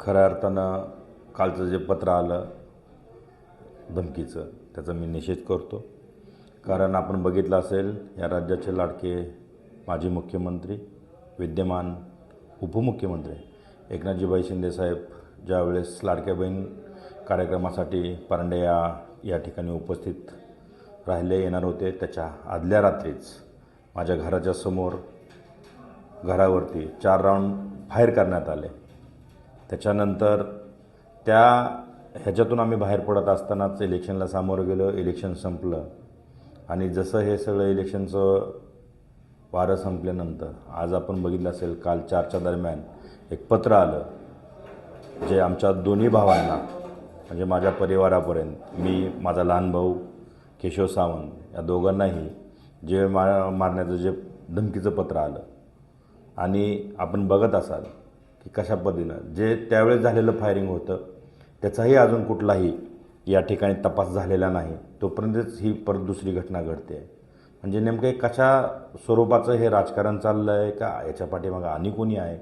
खऱ्या अर्थानं कालचं जे पत्र आलं धमकीचं त्याचा मी निषेध करतो. कारण आपण बघितलं असेल या राज्याचे लाडके माजी मुख्यमंत्री विद्यमान उपमुख्यमंत्री एकनाथजीबाई शिंदेसाहेब ज्यावेळेस लाडक्या बहीण कार्यक्रमासाठी परांडे या या ठिकाणी उपस्थित राहिले येणार होते त्याच्या आदल्या रात्रीच माझ्या घराच्या समोर घरावरती चार राऊंड फायर करण्यात आले. त्याच्यानंतर त्या ह्याच्यातून आम्ही बाहेर पडत असतानाच इलेक्शनला सामोरं गेलो इलेक्शन संपलं. आणि जसं हे सगळं इलेक्शनचं वारं संपल्यानंतर आज आपण बघितलं असेल काल चारच्या दरम्यान एक पत्र आलं जे आमच्या दोन्ही भावांना म्हणजे माझ्या परिवारापर्यंत मी माझा लहान भाऊ केशव सावंत या दोघांनाही जे मा मारण्याचं जे धमकीचं पत्र आलं. आणि आपण बघत असाल की कशा पद्धतीनं जे त्यावेळेस झालेलं फायरिंग होतं त्याचाही अजून कुठलाही या ठिकाणी तपास झालेला नाही तोपर्यंतच ही परत दुसरी घटना घडते. आहे म्हणजे नेमकं कशा स्वरूपाचं हे राजकारण चाललं आहे का याच्या पाठीमागं आणि कोणी आहे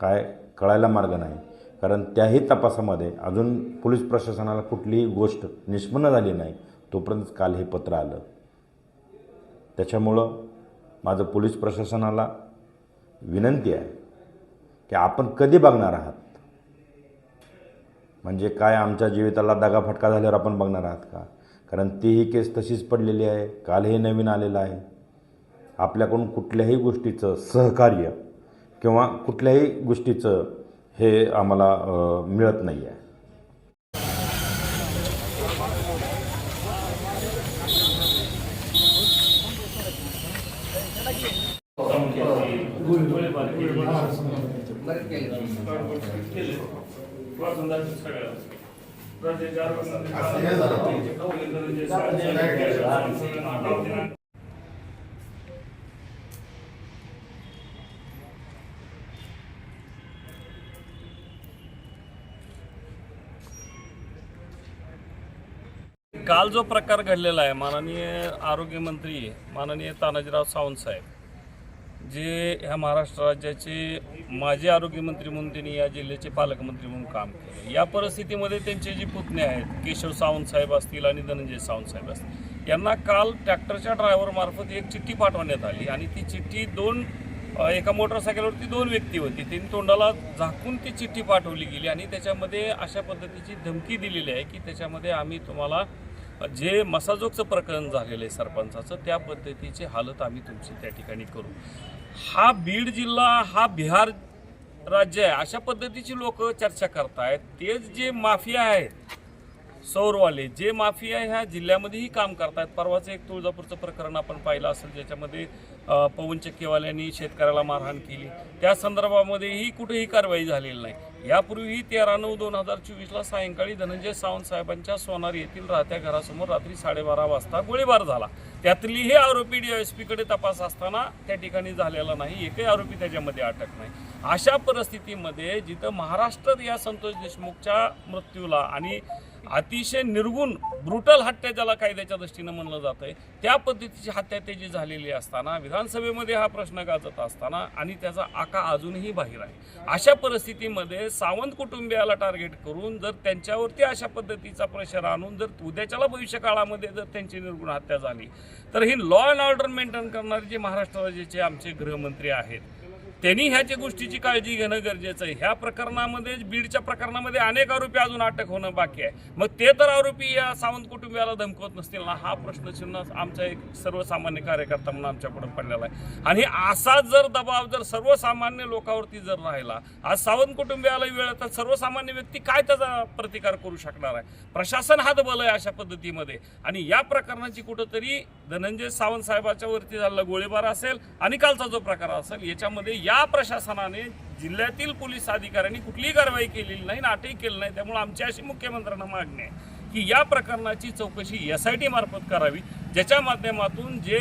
काय कळायला मार्ग नाही. कारण त्याही तपासामध्ये अजून पोलीस प्रशासनाला कुठलीही गोष्ट निष्पन्न झाली नाही तोपर्यंत काल हे पत्र आलं. त्याच्यामुळं माझं पोलीस प्रशासनाला विनंती आहे की आपण कधी बघणार आहात? म्हणजे काय आमच्या जीविताला दगाफटका झाल्यावर आपण बघणार आहात का? कारण तीही केस तशीच पडलेली आहे कालही नवीन आलेलं आहे. आपल्याकडून कुठल्याही गोष्टीचं सहकार्य किंवा कुठल्याही गोष्टीचं हे आम्हाला मिळत नाही आहे. काल जो प्रकार घडलेला आहे माननीय आरोग्यमंत्री माननीय तानाजीराव सावंत साहेब जे ह्या महाराष्ट्र राज्याचे माजी आरोग्यमंत्री म्हणून त्यांनी या जिल्ह्याचे पालकमंत्री म्हणून काम केले. या परिस्थितीमध्ये त्यांचे जे पुतणे आहेत केशव सावंत साहेब असतील आणि धनंजय सावंत साहेब असतील यांना काल ट्रॅक्टरच्या ड्रायव्हरमार्फत एक चिठ्ठी पाठवण्यात आली आणि ती चिठ्ठी दोन एका मोटरसायकलवरती दोन व्यक्ती होती. त्यांनी तोंडाला झाकून ती चिठ्ठी पाठवली गेली आणि त्याच्यामध्ये अशा पद्धतीची धमकी दिलेली आहे की त्याच्यामध्ये आम्ही तुम्हाला जे मसाजोगचं प्रकरण झालेलं आहे सरपंचाचं त्या पद्धतीची हालत आम्ही तुमची त्या ठिकाणी करू. हा बीड जिल्हा हा बिहार राज्य आहे अशा पद्धतीची लोक चर्चा करतायत. तेच जे माफिया आहेत सौरवाले जे माफिया ह्या जिल्ह्यामध्येही काम करतायत. परवाचं एक तुळजापूरचं प्रकरण आपण पाहिलं असेल ज्याच्यामध्ये पवन चक्कीवाल्यांनी शेतकऱ्याला मारहाण केली. त्या संदर्भामध्येही कुठेही कारवाई झालेली नाही. यापूर्वी तेरा नऊ दोन हजार चोवीसला सायंकाळी धनंजय सावंत साहेबांच्या सोनार येथील राहत्या घरासमोर रात्री साडेबारा वाजता गोळीबार झाला. त्यातलीही आरोपी डीएसपीकडे तपास असताना त्या ठिकाणी झालेला नाही एकही आरोपी त्याच्यामध्ये अटक नाही. अशा परिस्थितीमध्ये जिथं महाराष्ट्र या संतोष देशमुखच्या मृत्यूला आणि अतिशय निर्गुण ब्रुटल हत्या ज्याला कायद्याच्या दृष्टीनं म्हणलं जात आहे त्या पद्धतीची हत्या त्याची झालेली असताना विधानसभेमध्ये हा प्रश्न गाजत असताना आणि त्याचा आका अजूनही बाहेर आहे. अशा परिस्थितीमध्ये सावंत कुटुंबियाला टार्गेट करून जर त्यांच्यावरती अशा पद्धतीचा प्रेशर आणून जर उद्याच्याला भविष्य काळामध्ये जर त्यांची निर्गुण हत्या झाली तर ही लॉ अँड ऑर्डर मेंटेन करणारे जे महाराष्ट्र राज्याचे आमचे गृहमंत्री आहेत त्यांनी ह्याच्या गोष्टीची काळजी घेणं गरजेचं आहे. ह्या प्रकरणामध्ये बीडच्या प्रकरणामध्ये अनेक आरोपी अजून अटक होणं बाकी आहे. मग ते तर आरोपी या सावंत कुटुंबियाला धमकवत नसतील ना? हा प्रश्नचिन्ह आमचा एक सर्वसामान्य कार्यकर्ता म्हणून आमच्यापुढे पडलेला आहे. आणि असा जर दबाव जर सर्वसामान्य लोकांवरती जर राहिला आज सावंत कुटुंबियाला वेळ तर सर्वसामान्य व्यक्ती काय त्याचा प्रतिकार करू शकणार आहे? प्रशासन हातबल आहे अशा पद्धतीमध्ये. आणि या प्रकरणाची कुठंतरी धनंजय सावंत साहेबाच्या वरती झालेला गोळीबार असेल आणि कालचा जो प्रकार असेल याच्यामध्ये या प्रशासनाने जिल्ह्यातील पोलीस अधिकाऱ्यांनी कुठलीही कारवाई केलेली नाही नाटक केली नाही. त्यामुळे आमची अशी मुख्यमंत्र्यांना मागणी आहे की या प्रकरणाची चौकशी एस आय टी मार्फत करावी. ज्याच्या माध्यमातून जे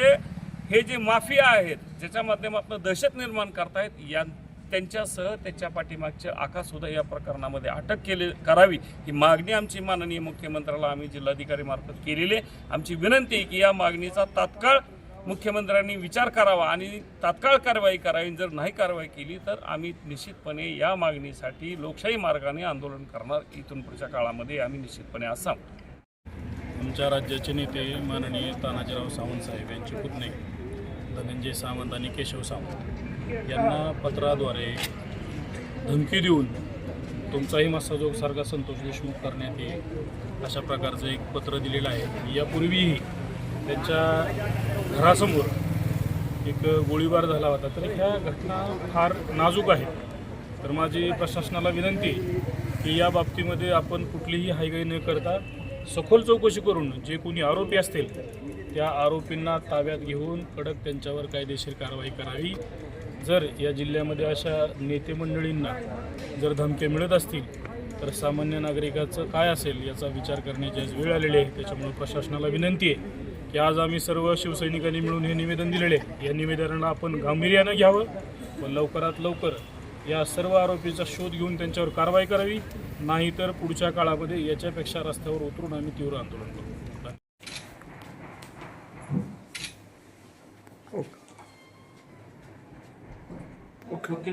हे जे माफिया आहेत ज्याच्या माध्यमातून दहशत निर्माण करतायत या त्यांच्यासह त्याच्या पाठीमागचे आकाशसुद्धा या प्रकरणामध्ये अटक केली करावी. ही मागणी आमची माननीय मुख्यमंत्र्याला आम्ही जिल्हाधिकारी मार्फत केलेली आहे. आमची विनंती आहे की या मागणीचा तात्काळ मुख्यमंत्र्यांनी विचार करावा आणि तात्काळ कारवाई करावी. जर नाही कारवाई केली तर आम्ही निश्चितपणे या मागणीसाठी लोकशाही मार्गाने आंदोलन करणार इथून पुढच्या काळामध्ये आम्ही निश्चितपणे असाम आमच्या राज्याचे नेते माननीय तानाजीराव सावंत साहेब यांचे पुतणे धनंजय सावंत आणि केशव सावंत यांना पत्राद्वारे धमकी देऊन तुमचाही मस्साजोग सारखा संतोष देशमुख करण्यात येईल अशा प्रकारचं एक पत्र दिलेलं आहे. यापूर्वीही त्यांच्या घरासमोर एक गोळीबार झाला होता. तर ह्या घटना फार नाजूक आहेत तर माझी प्रशासनाला विनंती आहे की या बाबतीमध्ये आपण कुठलीही हायगाई न करता सखोल चौकशी करून जे कोणी आरोपी असतील त्या आरोपींना ताब्यात घेऊन कडक त्यांच्यावर कायदेशीर कारवाई करावी. जर या जिल्ह्यामध्ये अशा नेते मंडळींना जर धमके मिळत असतील तर सामान्य नागरिकाचं काय असेल याचा विचार करण्याची आज वेळ आलेली आहे. त्याच्यामुळे प्रशासनाला विनंती आहे की आज आम्ही सर्व शिवसैनिकांनी मिळून हे निवेदन दिलेले आहे. या निवेदनाला आपण गांभीर्यानं घ्यावं व लवकरात लवकर या सर्व आरोपीचा शोध घेऊन त्यांच्यावर कारवाई करावी नाहीतर पुढच्या काळामध्ये याच्यापेक्षा रस्त्यावर उतरून आम्ही तीव्र आंदोलन करू. Okay okay.